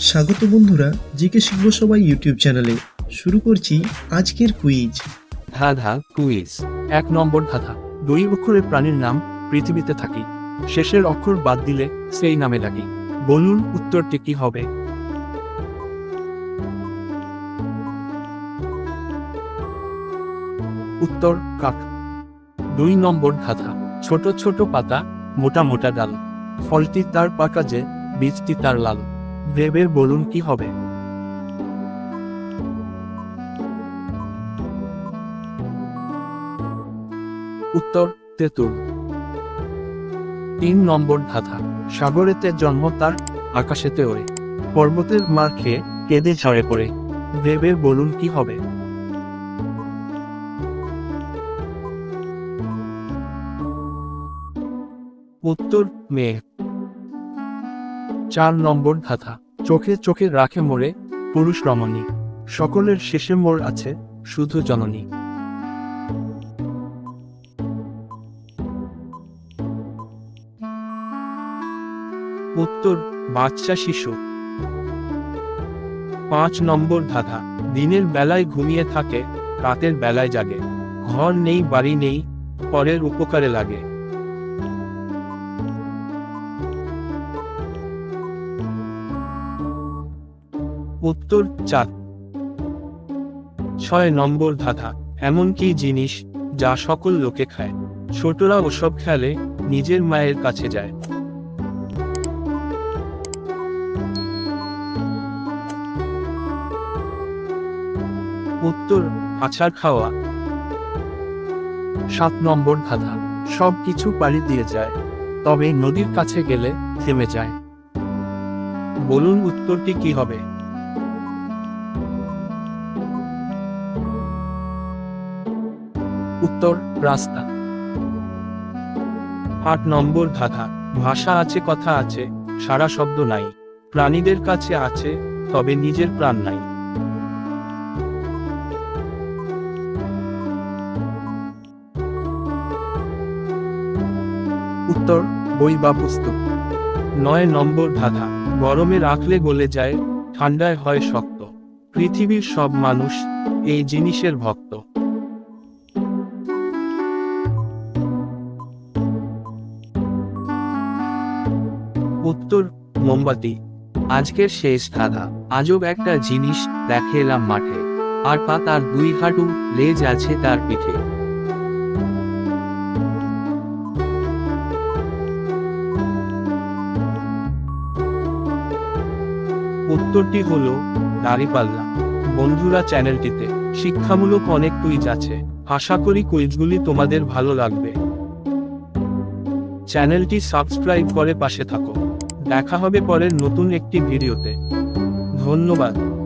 স্বাগত বন্ধুরা, জিকে শিখব সবাই ইউটিউব চ্যানেলে। শুরু করছি আজকের কুইজ ধাঁধা কুইজ এক নম্বর ধাঁধা। দুই অক্ষরের প্রাণীর নাম পৃথিবীতে থাকি। শেষের অক্ষর বাদ দিলে সেই নামে ডাকি। বলুন, উত্তরটি কি হবে? উত্তর, কাক। দুই নম্বর ধাঁধা। ছোট ছোট পাতা, মোটা মোটা ডাল। ফলটি তার পাকা যে, বীজটি তার লাল। ভেবে বলুন কি হবে? উত্তর তেঁতুল। তিন নম্বর ধাঁধা। সাগরেতে জন্ম তার আকাশেতে ওড়ে। পর্বতের মার খেয়ে কেঁদে ঝরে পড়ে। ভেবে বলুন কি হবে? উত্তর মেঘ চার নম্বর ধাঁধা। চোখে চোখে রাখে মোড়ে পুরুষ রমণী। সকলের শেষে মোর আছে শুধু জননী। উত্তর বাচ্চা শিশু। পাঁচ নম্বর ধাঁধা, দিনের বেলায় ঘুমিয়ে থাকে, রাতের বেলায় জাগে। ঘর নেই, বাড়ি নেই, পরের উপকারে লাগে। উত্তর চাঁদ ছয় নম্বর ধাঁধা, এমন কি জিনিস যা সকল লোকে খায়? ছোটরা ওসব খেলে নিজের মায়ের কাছে যায়। উত্তর আছাড় খাওয়া। সাত নম্বর ধাঁধা, সব কিছু পাড়ি দিয়ে যায়, তবে নদীর কাছে গেলে থেমে যায়। বলুন উত্তরটি কি হবে? উত্তর, রাস্তা। আট নম্বর ধাঁধা। ভাষা আছে, কথা আছে, সারা শব্দ নাই। প্রাণীদের কাছে আছে, তবে নিজের প্রাণ নাই। উত্তর, বই বা পুস্তক। নয় নম্বর ধাঁধা। গরমে রাখলে গলে যায়, ঠান্ডায় হয় শক্ত। পৃথিবীর সব মানুষ এই জিনিসের ভক্ত। উত্তর, মোমবাতি। আজকের শেষ ধাঁধা। আজব একটা জিনিস দেখে এলাম মাঠে। আর পা তার দুই হাঁটু লেজ আছে তার পিঠে। উত্তরটি হল দাড়িপাল্লা। বন্ধুরা চ্যানেলটিতে শিক্ষামূলক অনেক কুইজ আছে। আশা করি কুইজগুলি তোমাদের ভালো লাগবে। চ্যানেলটি সাবস্ক্রাইব করে পাশে থাকো। দেখা হবে পরের নতুন একটি ভিডিওতে। ধন্যবাদ।